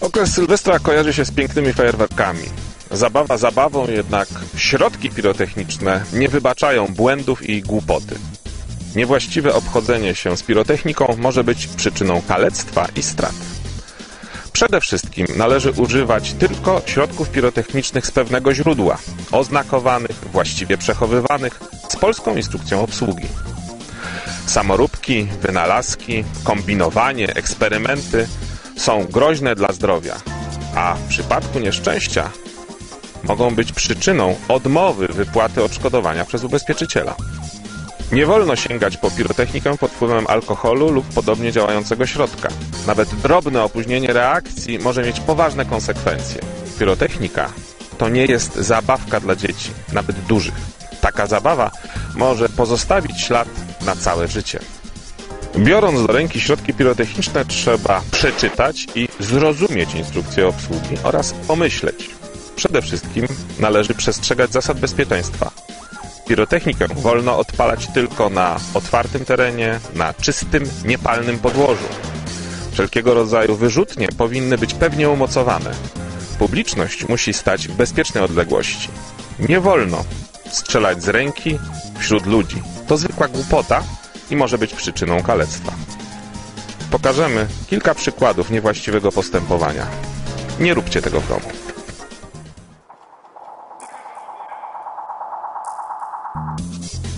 Okres Sylwestra kojarzy się z pięknymi fajerwerkami. Zabawa zabawą, jednak środki pirotechniczne nie wybaczają błędów i głupoty. Niewłaściwe obchodzenie się z pirotechniką może być przyczyną kalectwa i strat. Przede wszystkim należy używać tylko środków pirotechnicznych z pewnego źródła, oznakowanych, właściwie przechowywanych, z polską instrukcją obsługi. Samoróbki, wynalazki, kombinowanie, eksperymenty są groźne dla zdrowia, a w przypadku nieszczęścia mogą być przyczyną odmowy wypłaty odszkodowania przez ubezpieczyciela. Nie wolno sięgać po pirotechnikę pod wpływem alkoholu lub podobnie działającego środka. Nawet drobne opóźnienie reakcji może mieć poważne konsekwencje. Pirotechnika to nie jest zabawka dla dzieci, nawet dużych. Taka zabawa może pozostawić ślad na całe życie. Biorąc do ręki środki pirotechniczne trzeba przeczytać i zrozumieć instrukcję obsługi oraz pomyśleć. Przede wszystkim należy przestrzegać zasad bezpieczeństwa. Pirotechnikę wolno odpalać tylko na otwartym terenie, na czystym, niepalnym podłożu. Wszelkiego rodzaju wyrzutnie powinny być pewnie umocowane. Publiczność musi stać w bezpiecznej odległości. Nie wolno strzelać z ręki wśród ludzi. To zwykła głupota i może być przyczyną kalectwa. Pokażemy kilka przykładów niewłaściwego postępowania. Nie róbcie tego w domu. Música